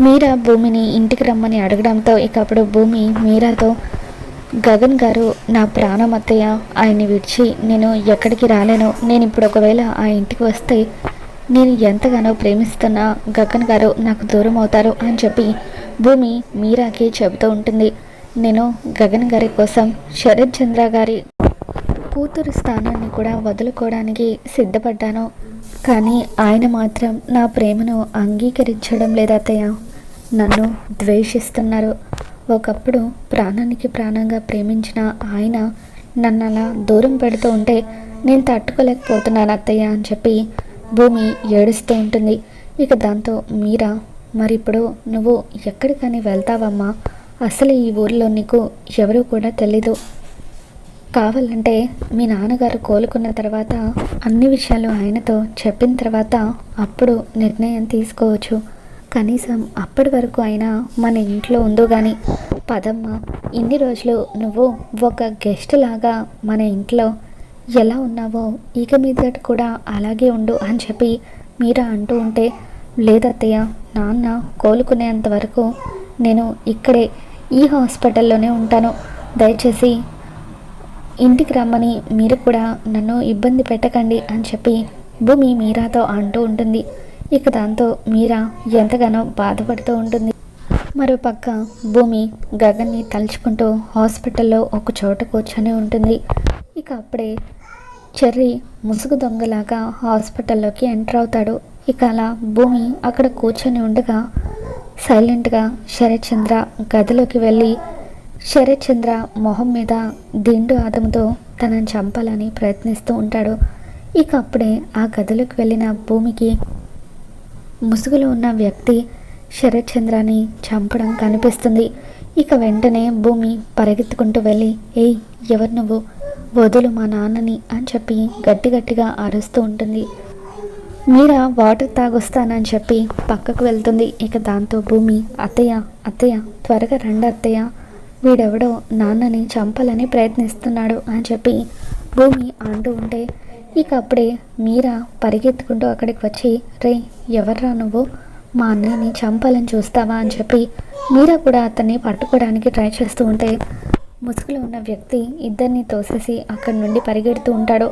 మీరా భూమిని ఇంటికి రమ్మని అడగడంతో ఇక అప్పుడు భూమి మీరాతో గగన్ గారు నా ప్రాణం అత్తయ్య. ఆయన్ని విడిచి నేను ఎక్కడికి రాలేను. నేను ఇప్పుడు ఒకవేళ ఆ ఇంటికి వస్తే నేను ఎంతగానో ప్రేమిస్తున్న. గగన్ గారు నాకు దూరం అవుతారు అని చెప్పి భూమి మీరాకి చెబుతూ ఉంటుంది. నేను గగన్ గారి కోసం శరత్ చంద్ర గారి కూతురు స్థానాన్ని కూడా వదులుకోవడానికి సిద్ధపడ్డాను. కానీ ఆయన మాత్రం నా ప్రేమను అంగీకరించడం లేదు అత్తయ్య. నన్ను ద్వేషిస్తున్నారు. ఒకప్పుడు ప్రాణానికి ప్రాణంగా ప్రేమించిన ఆయన నన్ను అలా దూరం పెడుతూ ఉంటే నేను తట్టుకోలేకపోతున్నాను అత్తయ్య అని చెప్పి భూమి ఏడుస్తూ ఉంటుంది. ఇక దాంతో మీరా మరి ఇప్పుడు నువ్వు ఎక్కడికని వెళ్తావమ్మా? అసలు ఈ ఊరిలో నీకు ఎవరూ కూడా తెలీదు. కావాలంటే మీ నాన్నగారు కోలుకున్న తర్వాత అన్ని విషయాలు ఆయనతో చెప్పిన తర్వాత అప్పుడు నిర్ణయం తీసుకోవచ్చు. కనీసం అప్పటి వరకు అయినా మన ఇంట్లో ఉందో కానీ పదమ్మ ఇన్ని రోజులు నువ్వు ఒక గెస్ట్ లాగా మన ఇంట్లో ఎలా ఉన్నావో ఇక మీదట కూడా అలాగే ఉండు అని చెప్పి మీరా అంటూ ఉంటే లేదత్తయ్య నాన్న కోలుకునేంత వరకు నేను ఇక్కడే ఈ హాస్పిటల్లోనే ఉంటాను. దయచేసి ఇంటికి రమ్మని మీరు కూడా నన్ను ఇబ్బంది పెట్టకండి అని చెప్పి భూమి మీరాతో అంటూ ఉంటుంది. ఇక దాంతో మీరా ఎంతగానో బాధపడుతూ ఉంటుంది. మరోపక్క భూమి గగన్ని తలుచుకుంటూ హాస్పిటల్లో ఒక చోట కూర్చొని ఉంటుంది. ఇక అప్పుడే చెర్రీ ముసుగు దొంగలాగా హాస్పిటల్లోకి ఎంటర్ అవుతాడు. ఇక అలా భూమి అక్కడ కూర్చొని ఉండగా సైలెంట్గా శరత్చంద్ర గదిలోకి వెళ్ళి శరత్చంద్ర మొహం మీద దిండు ఆదముతో తనను చంపాలని ప్రయత్నిస్తూ ఉంటాడు. ఇక అప్పుడే ఆ గదిలోకి వెళ్ళిన భూమికి ముసుగులో ఉన్న వ్యక్తి శరత్చంద్రాన్ని చంపడం కనిపిస్తుంది. ఇక వెంటనే భూమి పరిగెత్తుకుంటూ వెళ్ళి ఏయ్ ఎవరు నువ్వు? వదులు మా నాన్నని అని చెప్పి గట్టి గట్టిగా అరుస్తూ ఉంటుంది. మీరా వాటర్ తాగొస్తానని చెప్పి పక్కకు వెళ్తుంది. ఇక దాంతో భూమి అత్తయ్య అత్తయ్య త్వరగా రండి అత్తయ్య. వీడెవడో నాన్నని చంపాలని ప్రయత్నిస్తున్నాడు అని చెప్పి భూమి అంటూ ఉంటే ఇక అప్పుడే మీరా పరిగెత్తుకుంటూ అక్కడికి వచ్చి రే ఎవర్రా నువ్వు? మా అన్నయ్యని చంపాలని చూస్తావా? అని చెప్పి మీరా కూడా అతన్ని పట్టుకోవడానికి ట్రై చేస్తూ ఉంటే ముసుగులో ఉన్న వ్యక్తి ఇద్దరిని తోసేసి అక్కడి నుండి పరిగెడుతూ ఉంటాడు.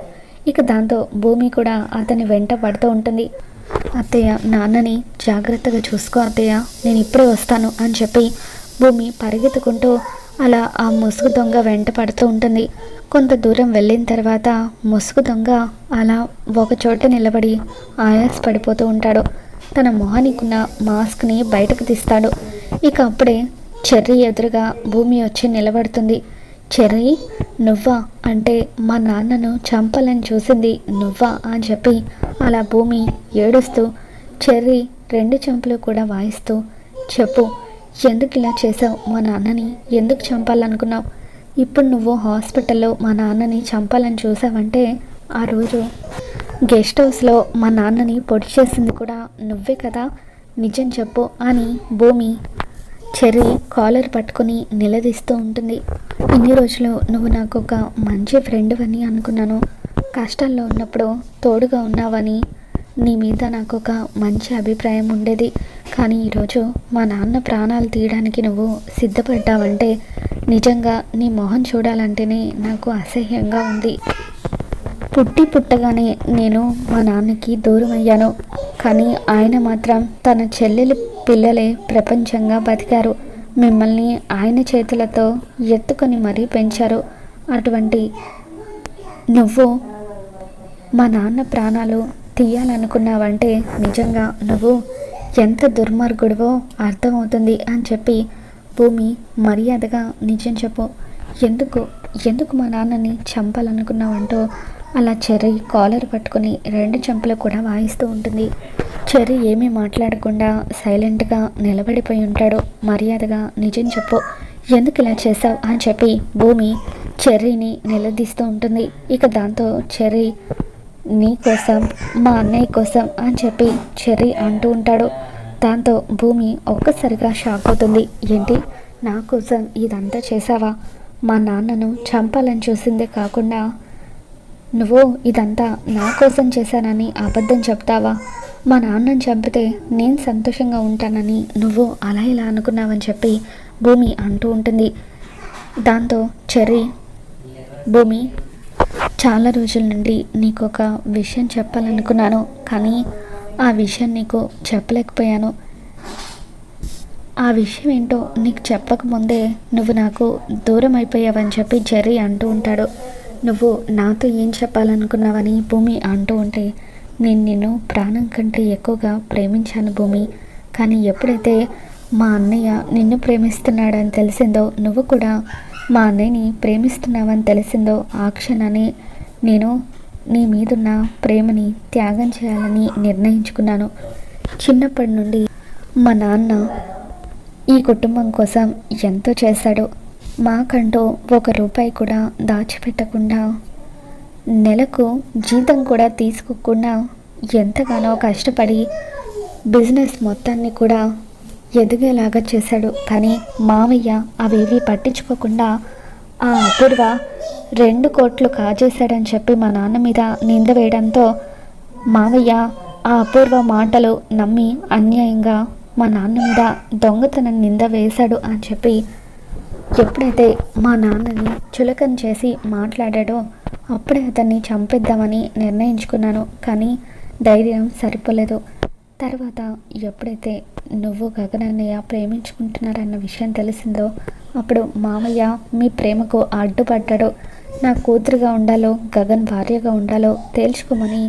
ఇక దాంతో భూమి కూడా అతని వెంట పడుతూ ఉంటుంది. అత్తయ్య నాన్నని జాగ్రత్తగా చూసుకో అత్తయ్య నేను ఇప్పుడే వస్తాను అని చెప్పి భూమి పరిగెత్తుకుంటూ అలా ఆ ముసుగు దొంగ వెంట పడుతూ ఉంటుంది. కొంత దూరం వెళ్ళిన తర్వాత ముసుగు దొంగ అలా ఒక చోట నిలబడి ఆయాస్ పడిపోతూ ఉంటాడు. తన మొహానికి ఉన్న మాస్క్ని బయటకు తీస్తాడు. ఇక అప్పుడే చెర్రీ ఎదురుగా భూమి వచ్చి నిలబడుతుంది. చెర్రీ నువ్వా? అంటే మా నాన్నను చంపాలని చూసింది. నువ్వా? అని చెప్పి అలా భూమి ఏడుస్తూ చెర్రీ రెండు చెంపులు కూడా వాయిస్తూ చెప్పు. ఎందుకు ఇలా చేసావు మా నాన్నని ఎందుకు చంపాలనుకున్నావు? ఇప్పుడు నువ్వు హాస్పిటల్లో మా నాన్నని చంపాలని చూసావంటే ఆ రోజు గెస్ట్ హౌస్లో మా నాన్నని పొడి చేసింది కూడా నువ్వే కదా? నిజం చెప్పు అని భూమి చెర్రి కాలర్ పట్టుకుని నిలదీస్తూ ఉంటుంది. ఇన్ని రోజులు నువ్వు నాకు ఒక మంచి ఫ్రెండ్ అని అనుకున్నాను. కష్టాల్లో ఉన్నప్పుడు తోడుగా ఉన్నావని నీ మీద నాకు ఒక మంచి అభిప్రాయం ఉండేది. కానీ ఈరోజు మా నాన్న ప్రాణాలు తీయడానికి నువ్వు సిద్ధపడ్డావంటే నిజంగా నీ మొహం చూడాలంటేనే నాకు అసహ్యంగా ఉంది. పుట్టి పుట్టగానే నేను మా నాన్నకి దూరం అయ్యాను కానీ ఆయన మాత్రం తన చెల్లెలి పిల్లలే ప్రపంచంగా బతికారు. మిమ్మల్ని ఆయన చేతులతో ఎత్తుకొని మరీ పెంచారు. అటువంటి నువ్వు మా నాన్న ప్రాణాలు తీయాలనుకున్నావంటే నిజంగా నువ్వు ఎంత దుర్మార్గుడివో అర్థమవుతుంది అని చెప్పి భూమి మర్యాదగా నిజం చెప్పు. ఎందుకు ఎందుకు మా నాన్నని చంపాలనుకున్నావంటూ అలా చెర్రీ కాలర్ పట్టుకొని రెండు చెంపలు కూడా వాయిస్తూ ఉంటుంది. చెర్రీ ఏమీ మాట్లాడకుండా సైలెంట్గా నిలబడిపోయి ఉంటాడు. మర్యాదగా నిజం చెప్పు. ఎందుకు ఇలా చేసావు అని చెప్పి భూమి చెర్రీని నిలదీస్తూ ఉంటుంది. ఇక దాంతో చెర్రీ నీ కోసం మా అన్నయ్య కోసం అని చెప్పి చెర్రీ అంటూ ఉంటాడు. దాంతో భూమి ఒక్కసారిగా షాక్ అవుతుంది. ఏంటి? నా కోసం ఇదంతా చేసావా మా నాన్నను చంపాలని చూసిందే కాకుండా నువ్వు ఇదంతా నా కోసం చేశానని అబద్ధం చెప్తావా? మా నాన్నని చంపితే నేను సంతోషంగా ఉంటానని నువ్వు అలా ఇలా అనుకున్నావని చెప్పి భూమి అంటూ ఉంటుంది. దాంతో చెర్రీ భూమి చాలా రోజుల నుండి నీకు ఒక విషయం చెప్పాలనుకున్నాను కానీ ఆ విషయం నీకు చెప్పలేకపోయాను. ఆ విషయం ఏంటో నీకు చెప్పకముందే నువ్వు నాకు దూరం అయిపోయావని చెప్పి జెర్రీ అంటూ ఉంటాడు. నువ్వు నాతో ఏం చెప్పాలనుకున్నావని భూమి అంటూ ఉంటే నేను నిన్ను ప్రాణం కంటే ఎక్కువగా ప్రేమించాను భూమి. కానీ ఎప్పుడైతే మా అన్నయ్య నిన్ను ప్రేమిస్తున్నాడని తెలిసిందో నువ్వు కూడా మా అన్నయ్యని ప్రేమిస్తున్నావని తెలిసిందో ఆ క్షణాన్ని నేను నీ మీదున్న ప్రేమని త్యాగం చేయాలని నిర్ణయించుకున్నాను. చిన్నప్పటి నుండి మా నాన్న ఈ కుటుంబం కోసం ఎంతో చేశాడు. మాకంటూ ఒక రూపాయి కూడా దాచిపెట్టకుండా నెలకు జీతం కూడా తీసుకోకుండా ఎంతగానో కష్టపడి బిజినెస్ మొత్తాన్ని కూడా ఎదిగేలాగా చేశాడు. కానీ మావయ్య అవేవి పట్టించుకోకుండా ఆ అపూర్వ రెండు కోట్లు కాజేశాడని చెప్పి మా నాన్న మీద నింద వేయడంతో మావయ్య ఆ అపూర్వ మాటలు నమ్మి అన్యాయంగా మా నాన్న మీద దొంగతనం నింద వేశాడు అని చెప్పి ఎప్పుడైతే మా నాన్నని చులకన చేసి మాట్లాడాడో అప్పుడే అతన్ని చంపేద్దామని నిర్ణయించుకున్నాను. కానీ ధైర్యం సరిపోలేదు. తర్వాత ఎప్పుడైతే నువ్వు గగనన్నయ్య ప్రేమించుకుంటున్నారన్న విషయం తెలిసిందో అప్పుడు మామయ్య మీ ప్రేమకు అడ్డుపడ్డాడు. నా కూతురుగా ఉండాలో గగన్ భార్యగా ఉండాలో తేల్చుకోమని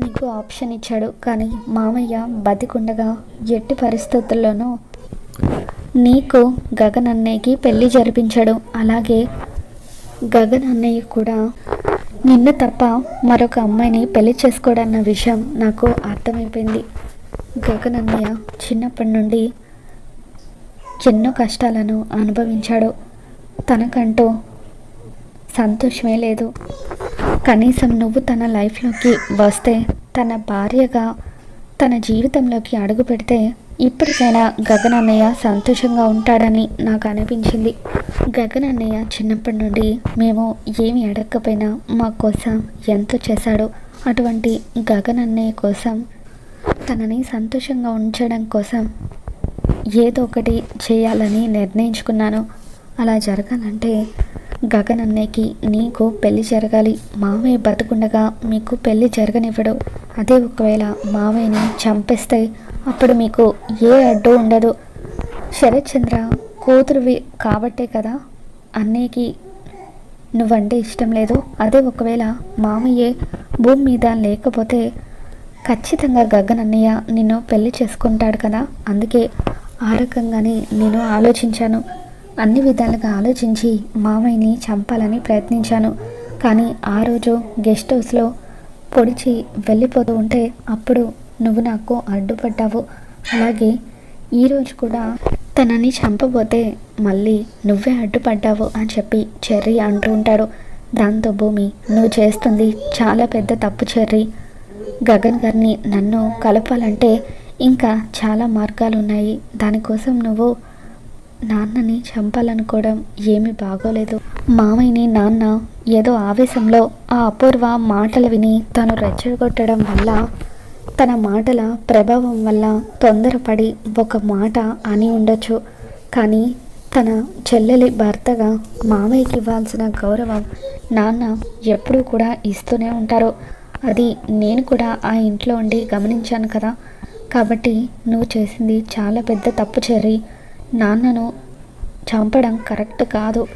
నీకు ఆప్షన్ ఇచ్చాడు. కానీ మామయ్య బతికుండగా ఎట్టి పరిస్థితుల్లోనూ నీకు గగన్ అన్నయ్యకి పెళ్ళి జరిపించాడు. అలాగే గగన్ అన్నయ్య కూడా నిన్ను తప్ప మరొక అమ్మాయిని పెళ్ళి చేసుకోడన్న విషయం నాకు అర్థమైపోయింది. గగన్ అన్నయ్య చిన్నప్పటి నుండి ఎన్నో కష్టాలను అనుభవించాడు. తనకంటూ సంతోషమే లేదు. కనీసం నువ్వు తన లైఫ్లోకి వస్తే తన భార్యగా తన జీవితంలోకి అడుగు పెడితే ఇప్పటికైనా గగన్ అన్నయ్య సంతోషంగా ఉంటాడని నాకు అనిపించింది. గగన్ అన్నయ్య చిన్నప్పటి నుండి మేము ఏమి అడగకపోయినా మా కోసం ఎంతో చేశాడు. అటువంటి గగన్ అన్నయ్య కోసం తనని సంతోషంగా ఉంచడం కోసం ఏదో ఒకటి చేయాలని నిర్ణయించుకున్నాను. అలా జరగాలంటే గగన్ అన్నయ్యకి నీకు పెళ్ళి జరగాలి. మామయ్య బతుకుండగా మీకు పెళ్ళి జరగనివ్వడు. అదే ఒకవేళ మామయ్యని చంపేస్తే అప్పుడు మీకు ఏ అడ్డు ఉండదు. శరత్ చంద్ర కూతురువి కాబట్టే కదా అన్నయ్యకి నువ్వంటే ఇష్టం లేదు. అదే ఒకవేళ మామయ్యే భూమి మీద లేకపోతే ఖచ్చితంగా గగన్ అన్నయ్య నిన్ను పెళ్ళి చేసుకుంటాడు కదా. అందుకే ఆ రకంగానే నేను ఆలోచించాను. అన్ని విధాలుగా ఆలోచించి మామయ్యని చంపాలని ప్రయత్నించాను. కానీ ఆ రోజు గెస్ట్ హౌస్లో పొడిచి వెళ్ళిపోతూ ఉంటే అప్పుడు నువ్వు నాకు అడ్డుపడ్డావు. అలాగే ఈరోజు కూడా తనని చంపబోతే మళ్ళీ నువ్వే అడ్డుపడ్డావు అని చెప్పి చెర్రీ అంటూ ఉంటాడు. దాంతో భూమి నువ్వు చేస్తుంది చాలా పెద్ద తప్పు చెర్రీ. గగన్ గారిని నన్ను కలపాలంటే ఇంకా చాలా మార్గాలు ఉన్నాయి దానికోసం నువ్వు నాన్నని చంపాలనుకోవడం ఏమీ బాగోలేదు. మామయ్యని నాన్న ఏదో ఆవేశంలో ఆ అపూర్వ మాటలు విని తను రెచ్చగొట్టడం వల్ల తన మాటల ప్రభావం వల్ల తొందరపడి ఒక మాట అని ఉండొచ్చు. కానీ తన చెల్లెలి భర్తగా మామయ్యకి ఇవ్వాల్సిన గౌరవం నాన్న ఎప్పుడూ కూడా ఇస్తూనే ఉంటారు. అది నేను కూడా ఆ ఇంట్లో ఉండి గమనించాను కదా. కాబట్టి నువ్వు చేసింది చాలా పెద్ద తప్పు చెర్రీ. నాన్నను చంపడం కరెక్ట్ కాదు.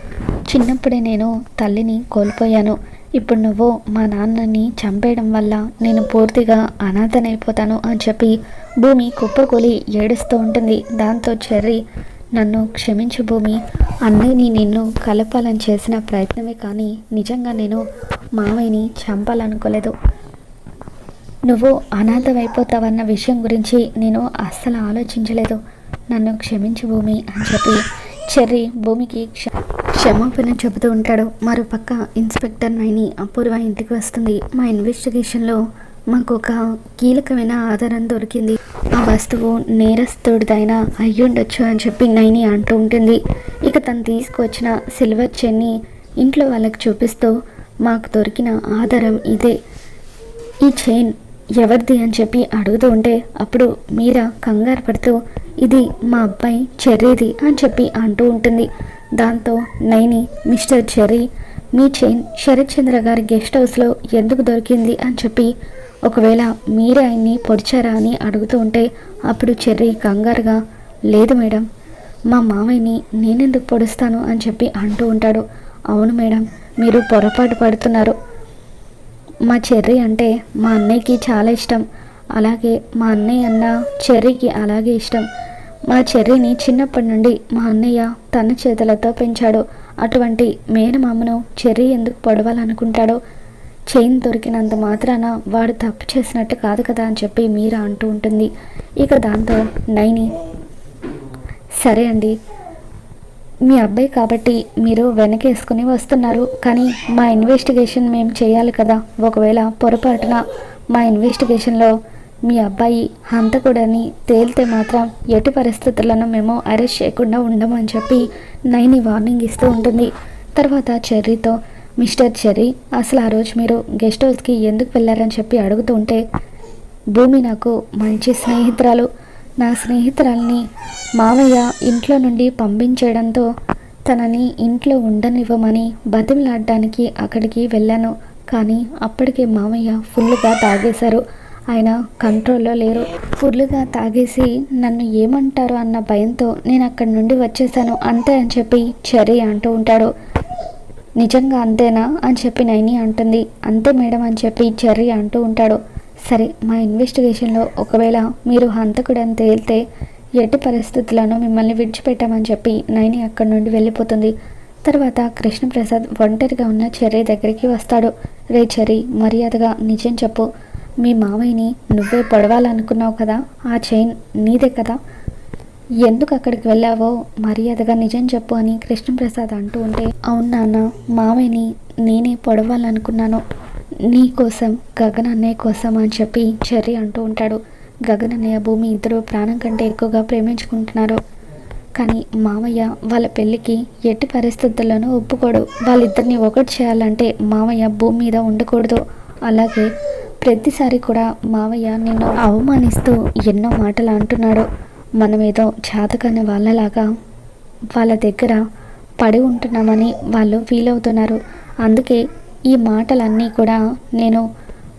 చిన్నప్పుడే నేను తల్లిని కోల్పోయాను. ఇప్పుడు నువ్వు మా నాన్నని చంపేయడం వల్ల నేను పూర్తిగా అనాథనైపోతాను అని చెప్పి భూమి కుప్పకూలి ఏడుస్తూ ఉంటుంది. దాంతో చెర్రీ నన్ను క్షమించు భూమి. అన్నయ్యని నిన్ను కలపాలని చేసిన ప్రయత్నమే కానీ నిజంగా నేను మామయ్యని చంపాలనుకోలేదు. నువ్వు అనాథమైపోతావన్న విషయం గురించి నేను అస్సలు ఆలోచించలేదు. నన్ను క్షమించు భూమి అని చెప్పి చెర్రీ భూమికి క్ష క్షమాపణ చెబుతూ ఉంటాడు. మరోపక్క ఇన్స్పెక్టర్ నైని అపూర్వ ఇంటికి వస్తుంది. మా ఇన్వెస్టిగేషన్లో మాకు ఒక కీలకమైన ఆధారం దొరికింది. ఆ వస్తువు నేరస్తుడిదైనా అయ్యుండొచ్చు అని చెప్పి నైని అంటూ ఉంటుంది. ఇక తను తీసుకొచ్చిన సిల్వర్ చెన్ని ఇంట్లో వాళ్ళకి చూపిస్తూ మాకు దొరికిన ఆధారం ఇదే. ఈ చైన్ ఎవరిది అని చెప్పి అడుగుతూ ఉంటే అప్పుడు మీరా కంగారు పడుతూ ఇది మా అబ్బాయి చెర్రీది అని చెప్పి అంటూ ఉంటుంది. దాంతో నైని మిస్టర్ చెర్రీ మీ చైన్ శరత్ చంద్ర గారి గెస్ట్ హౌస్లో ఎందుకు దొరికింది అని చెప్పి ఒకవేళ మీరే ఆయన్ని పొడిచారా అని అడుగుతూ ఉంటే అప్పుడు చెర్రీ కంగారుగా లేదు మేడం మా మామయ్యని నేనెందుకు పొడుస్తాను? అని చెప్పి అంటూ ఉంటాడు. అవును మేడం మీరు పొరపాటు పడుతున్నారు. మా చెర్రీ అంటే మా అన్నయ్యకి చాలా ఇష్టం. అలాగే మా అన్నయ్య అన్న చెర్రీకి అలాగే ఇష్టం. మా చెర్రీని చిన్నప్పటి నుండి మా అన్నయ్య తన చేతులతో పెంచాడు. అటువంటి మేనమామను చెర్రీ ఎందుకు పొడవాలనుకుంటాడో చైన్ దొరికినంత మాత్రాన వాడు తప్పు చేసినట్టు కాదు కదా అని చెప్పి మీరా అంటూ ఉంటుంది. ఇక దాంతో నైని సరే అండి మీ అబ్బాయి కాబట్టి మీరు వెనకేసుకుని వస్తున్నారు కానీ మా ఇన్వెస్టిగేషన్ మేము చేయాలి కదా. ఒకవేళ పొరపాటున మా ఇన్వెస్టిగేషన్లో మీ అబ్బాయి హంతకుడని తేలితే మాత్రం ఎటు పరిస్థితులను మేము అరెస్ట్ చేయకుండా ఉండమని చెప్పి నైని వార్నింగ్ ఇస్తూ ఉంటుంది. తర్వాత చెర్రీతో మిస్టర్ చెర్రీ అసలు ఆ రోజు మీరు గెస్ట్ హౌస్కి ఎందుకు వెళ్ళారని చెప్పి అడుగుతూ ఉంటే భూమి నాకు మంచి స్నేహితురాలు. నా స్నేహితురాల్ని మావయ్య ఇంట్లో నుండి పంపించేయడంతో తనని ఇంట్లో ఉండనివ్వమని బతిమలాడడానికి అక్కడికి వెళ్ళాను. కానీ అప్పటికే మామయ్య ఫుల్గా తాగేశారు. ఆయన కంట్రోల్లో లేరు. ఫుల్గా తాగేసి నన్ను ఏమంటారు అన్న భయంతో నేను అక్కడి నుండి వచ్చేసాను అంతే అని చెప్పి చెర్రీ అంటూ ఉంటాడు. నిజంగా అంతేనా? అని చెప్పి నైని అంటుంది. అంతే మేడం అని చెప్పి చెర్రీ అంటూ ఉంటాడు. సరే మా ఇన్వెస్టిగేషన్లో ఒకవేళ మీరు హంతకుడని తేలితే ఎట్టి పరిస్థితులను మిమ్మల్ని విడిచిపెట్టామని చెప్పి నైని అక్కడి నుండి వెళ్ళిపోతుంది. తర్వాత కృష్ణప్రసాద్ ఒంటరిగా ఉన్న చెర్రీ దగ్గరికి వస్తాడు. రే చెర్రీ మర్యాదగా నిజం చెప్పు. మీ మామయ్యని నువ్వే పొడవాలనుకున్నావు కదా? ఆ చైన్ నీదే కదా? ఎందుకు అక్కడికి వెళ్ళావో మర్యాదగా నిజం చెప్పు అని కృష్ణప్రసాద్ అంటూ ఉంటే అవును నాన్న మామయ్యని నేనే పొడవాలనుకున్నాను. నీ కోసం గగన్ అన్నయ్య కోసం అని చెప్పి చెర్రీ అంటూ ఉంటాడు. గగన్ అన్నయ్య భూమి ఇద్దరు ప్రాణం కంటే ఎక్కువగా ప్రేమించుకుంటున్నారు. కానీ మామయ్య వాళ్ళ పెళ్ళికి ఎట్టి పరిస్థితుల్లోనూ ఒప్పుకోడు. వాళ్ళిద్దరిని ఒకటి చేయాలంటే మామయ్య భూమి మీద ఉండకూడదు. అలాగే ప్రతిసారి కూడా మావయ్య నిన్ను అవమానిస్తూ ఎన్నో మాటలు అంటున్నాడు. మనమేదో చేతకాని వాళ్ళలాగా వాళ్ళ దగ్గర పడి ఉంటున్నామని వాళ్ళు ఫీల్ అవుతున్నారు. అందుకే ఈ మాటలన్నీ కూడా నేను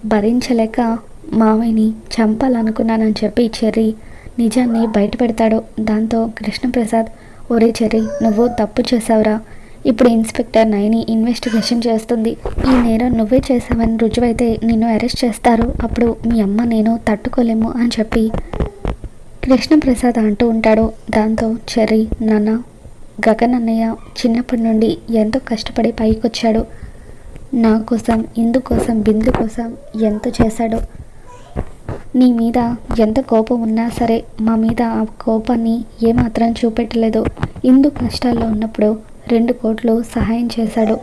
భరించలేక మావయ్యని చంపాలనుకున్నానని చెప్పి చెర్రి నిజాన్ని బయటపెడతాడు. దాంతో కృష్ణప్రసాద్ ఒరే చెర్రీ నువ్వు తప్పు చేసావురా ఇప్పుడు ఇన్స్పెక్టర్ నైని ఇన్వెస్టిగేషన్ చేస్తుంది. ఈ నేరం నువ్వే చేసావని రుజువైతే నిన్ను అరెస్ట్ చేస్తారు. అప్పుడు మీ అమ్మ నేను తట్టుకోలేము అని చెప్పి కృష్ణప్రసాద్ అంటూ ఉంటాడు. దాంతో చెర్రీ నాన్న గగన్ అన్నయ్య చిన్నప్పటి నుండి ఎంతో కష్టపడి పైకొచ్చాడు. నా కోసం ఇందు కోసం బిందు కోసం ఎంతో చేశాడు. నీ మీద ఎంత కోపం ఉన్నా సరే మా మీద ఆ కోపాన్ని ఏమాత్రం చూపెట్టలేదు. ఇందు కష్టాల్లో ఉన్నప్పుడు రెండు కోట్లు సహాయం చేశాడు.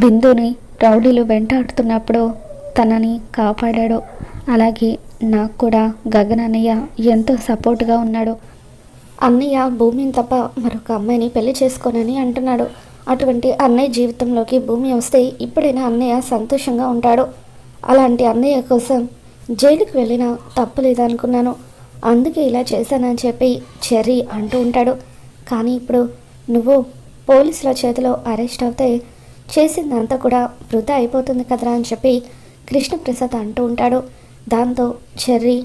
బిందుని రౌడీలు వెంటాడుతున్నప్పుడు తనని కాపాడాడు. అలాగే నాకు కూడా గగన్ అన్నయ్య ఎంతో సపోర్ట్గా ఉన్నాడు. అన్నయ్య భూమిని తప్ప మరొక అమ్మాయిని పెళ్ళి చేసుకోనని అంటున్నాడు. అటువంటి అన్నయ్య జీవితంలోకి భూమి వస్తే ఇప్పుడైనా అన్నయ్య సంతోషంగా ఉంటాడు. అలాంటి అన్నయ్య కోసం జైలుకి వెళ్ళినా తప్పలేదనుకున్నాను. అందుకే ఇలా చేశానని చెప్పి చెర్రీ అంటూ ఉంటాడు. కానీ ఇప్పుడు నువ్వు పోలీసుల చేతిలో అరెస్ట్ అవుతే చేసిందంతా కూడా వృధా అయిపోతుంది కదరా అని చెప్పి కృష్ణప్రసాద్ అంటూ ఉంటాడు. దాంతో చెర్రీ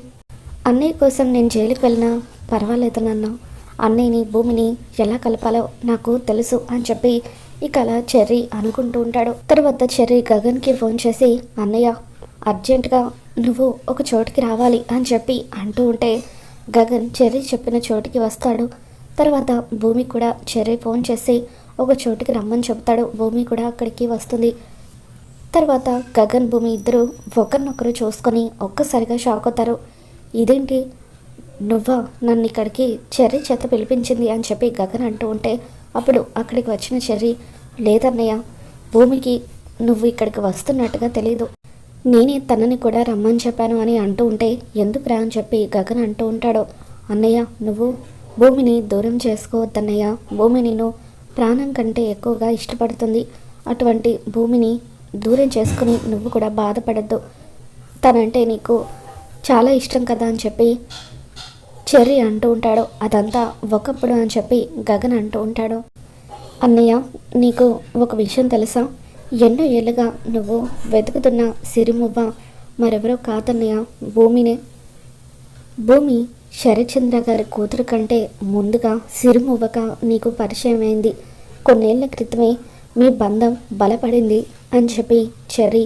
అన్నయ్య కోసం నేను జైలుకి వెళ్ళినా పర్వాలేదు నాన్న. అన్నయ్యని భూమిని ఎలా కలపాలో నాకు తెలుసు అని చెప్పి ఇక అలా చెర్రీ అనుకుంటూ ఉంటాడు. తర్వాత చెర్రీ గగన్కి ఫోన్ చేసి అన్నయ్య అర్జెంటుగా నువ్వు ఒక చోటుకి రావాలి అని చెప్పి అంటూ ఉంటే గగన్ చెర్రీ చెప్పిన చోటుకి వస్తాడు. తర్వాత భూమి కూడా చెర్రీ ఫోన్ చేసి ఒక చోటుకి రమ్మని చెప్తాడు. భూమి కూడా అక్కడికి వస్తుంది. తర్వాత గగన్ భూమి ఇద్దరు ఒకరినొకరు చూసుకొని ఒక్కసారిగా షాక్ అవుతారు. ఇదేంటి? నువ్వా? నన్ను ఇక్కడికి చెర్రీ చేత పిలిపించింది అని చెప్పి గగన్ అంటూ ఉంటే అప్పుడు అక్కడికి వచ్చిన చెర్రీ లేదన్నయ్య భూమికి నువ్వు ఇక్కడికి వస్తున్నట్టుగా తెలీదు. నేనే తనని కూడా రమ్మని చెప్పాను అని అంటూ ఉంటే ఎందుకు రా అని చెప్పి గగన్ అంటూ ఉంటాడు. అన్నయ్య నువ్వు భూమిని దూరం చేసుకోవద్దన్నయ్య. భూమి నేను ప్రాణం కంటే ఎక్కువగా ఇష్టపడుతుంది. అటువంటి భూమిని దూరం చేసుకుని నువ్వు కూడా బాధపడద్దు. తనంటే నీకు చాలా ఇష్టం కదా అని చెప్పి చెర్రి అంటూ ఉంటాడు. అదంతా ఒకప్పుడు అని చెప్పి గగన్ అంటూ ఉంటాడు. అన్నయ్య నీకు ఒక విషయం తెలుసా? ఎన్నో ఏళ్ళుగా నువ్వు వెతుకుతున్న సిరిమువ్వ మరెవరో కాదన్నయ్య భూమినే. భూమి శరత్చంద్ర గారి కూతురు కంటే ముందుగా సిరిమువ్వక నీకు పరిచయం అయింది కొన్నేళ్ళ క్రితమే మీ బంధం బలపడింది అని చెప్పి చెర్రీ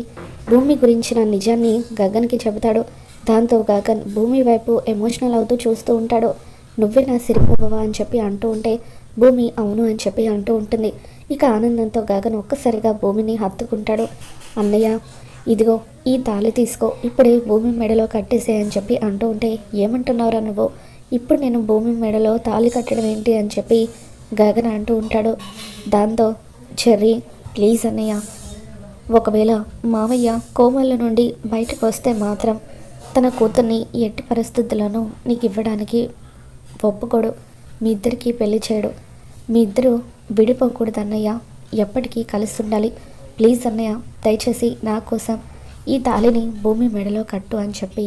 భూమి గురించిన నిజాన్ని గగన్కి చెబుతాడు. దాంతో గగన్ భూమి వైపు ఎమోషనల్ అవుతూ చూస్తూ ఉంటాడు. నువ్వే నా సిరిపోవా అని చెప్పి అంటూ ఉంటే భూమి అవును అని చెప్పి అంటూ ఉంటుంది. ఇక ఆనందంతో గగన్ ఒక్కసారిగా భూమిని హత్తుకుంటాడు. అన్నయ్య ఇదిగో ఈ తాళి తీసుకో ఇప్పుడే భూమి మెడలో కట్టేసే అని చెప్పి అంటూ ఉంటే ఏమంటున్నావురా నువ్వు? ఇప్పుడు నేను భూమి మెడలో తాళి కట్టడం ఏంటి అని చెప్పి గగన్ అంటూ ఉంటాడు. దాంతో చెర్రీ ప్లీజ్ అన్నయ్య. ఒకవేళ మావయ్య కోమల నుండి బయటకు వస్తే మాత్రం తన కూతుర్ని ఎట్టి పరిస్థితుల్లోనూ నీకు ఇవ్వడానికి ఒప్పుకోడు. మీ ఇద్దరికీ పెళ్ళి చేయడు. మీ ఇద్దరు విడిపోకూడదు అన్నయ్య ఎప్పటికీ కలిసి ఉండాలి. ప్లీజ్ అన్నయ్య దయచేసి నా కోసం ఈ తాళిని భూమి మెడలో కట్టు అని చెప్పి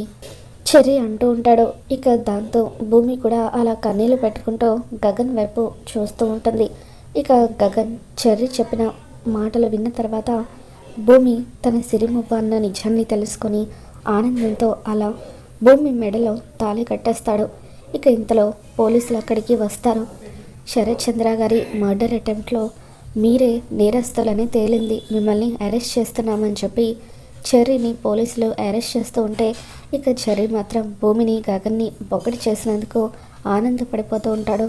చెర్రీ అంటూ ఉంటాడు. ఇక దాంతో భూమి కూడా అలా కన్నీళ్ళు పెట్టుకుంటూ గగన్ వైపు చూస్తూ ఉంటుంది. ఇక గగన్ చెర్రి చెప్పిన మాటలు విన్న తర్వాత భూమి తన సిరిమువ్వ అన్న నిజాన్ని తెలుసుకొని ఆనందంతో అలా భూమి మెడలో తాళి కట్టేస్తాడు. ఇక ఇంతలో పోలీసులు అక్కడికి వస్తారు. శరత్ చంద్ర గారి మర్డర్ అటెంప్ట్లో మీరే నేరస్తులని తేలింది. మిమ్మల్ని అరెస్ట్ చేస్తున్నామని చెప్పి చెర్రీని పోలీసులు అరెస్ట్ చేస్తూ ఉంటే ఇక చెర్రీ మాత్రం భూమిని గగన్ని బొగడి చేసినందుకు ఆనందపడిపోతూ ఉంటాడు.